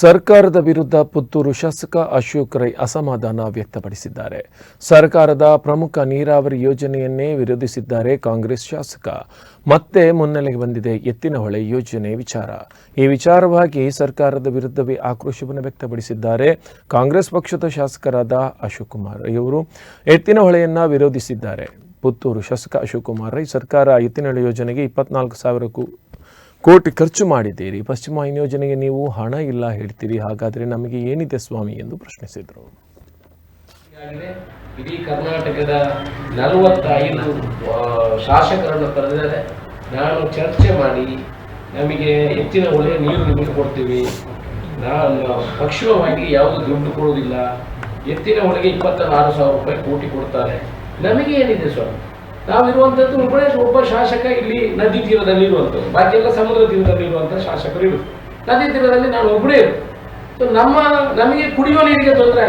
ಸರ್ಕಾರದ ವಿರುದ್ಧ ಪುತ್ತೂರು ಶಾಸಕ ಅಶೋಕ್ ರೈ ಅಸಮಾಧಾನ ವ್ಯಕ್ತಪಡಿಸಿದ್ದಾರೆ. ಸರ್ಕಾರದ ಪ್ರಮುಖ ನೀರಾವರಿ ಯೋಜನೆಯನ್ನೇ ವಿರೋಧಿಸಿದ್ದಾರೆ ಕಾಂಗ್ರೆಸ್ ಶಾಸಕ. ಮತ್ತೆ ಮುನ್ನೆಲೆಗೆ ಬಂದಿದೆ ಎತ್ತಿನಹೊಳೆ ಯೋಜನೆ ವಿಚಾರ. ಈ ವಿಚಾರವಾಗಿ ಸರ್ಕಾರದ ವಿರುದ್ಧವೇ ಆಕ್ರೋಶವನ್ನು ವ್ಯಕ್ತಪಡಿಸಿದ್ದಾರೆ ಕಾಂಗ್ರೆಸ್ ಪಕ್ಷದ ಶಾಸಕರಾದ ಅಶೋಕ್ ಕುಮಾರ್ ರೈ ಅವರು. ಎತ್ತಿನಹೊಳೆಯನ್ನ ವಿರೋಧಿಸಿದ್ದಾರೆ. ಪುತ್ತೂರು ಶಾಸಕ ಅಶೋಕ್ ಕುಮಾರ್ ರೈ ಸರ್ಕಾರ ಎತ್ತಿನಹೊಳೆ ಯೋಜನೆಗೆ ಇಪ್ಪತ್ನಾಲ್ಕು ಸಾವಿರ ಕು- ಕೋಟಿ ಖರ್ಚು ಮಾಡಿದ್ದೀರಿ. ಪಶ್ಚಿಮ ಯೋಜನೆಗೆ ನೀವು ಹಣ ಇಲ್ಲ ಹೇಳ್ತೀರಿ. ಹಾಗಾದರೆ ನಮಗೆ ಏನಿದೆ ಸ್ವಾಮಿ ಎಂದು ಪ್ರಶ್ನಿಸಿದರು. ಇಡೀ ಕರ್ನಾಟಕದ ನಲವತ್ತೈದು ಶಾಸಕರನ್ನು ಕರೆದರೆ ನಾನು ಚರ್ಚೆ ಮಾಡಿ ನಮಗೆ ಹೆಚ್ಚಿನ ಒಳ್ಳೆಯ ನೀರು ನಿಮಗೆ ಕೊಡ್ತೀವಿ. ನಾನು ಪಕ್ಷವಾಗಿ ಯಾವುದು ದುಡ್ಡು ಕೊಡುವುದಿಲ್ಲ. ಎತ್ತಿನ ಒಳಗೆ ಇಪ್ಪತ್ತ ಆರು ಸಾವಿರ ರೂಪಾಯಿ ಕೋಟಿ ಕೊಡ್ತಾರೆ. ನಮಗೆ ಏನಿದೆ ಸ್ವಾಮಿ? ನಾವಿರುವಂಥದ್ದು ಒಬ್ಬನೇ ಒಬ್ಬ ಶಾಸಕ ಇಲ್ಲಿ ನದಿ ತೀರದಲ್ಲಿ ಇರುವಂಥದ್ದು ಬಾಕಿ ಎಲ್ಲ ಸಮುದ್ರ ತೀರದಲ್ಲಿ ಇರುವಂಥ ಶಾಸಕರು ಇರು ನದಿ ತೀರದಲ್ಲಿ ನಾನು ಒಬ್ಬರೇ ಇರು ಸೊ ನಮ್ಮ, ನಮಗೆ ಕುಡಿಯುವ ನೀರಿಗೆ ತೊಂದರೆ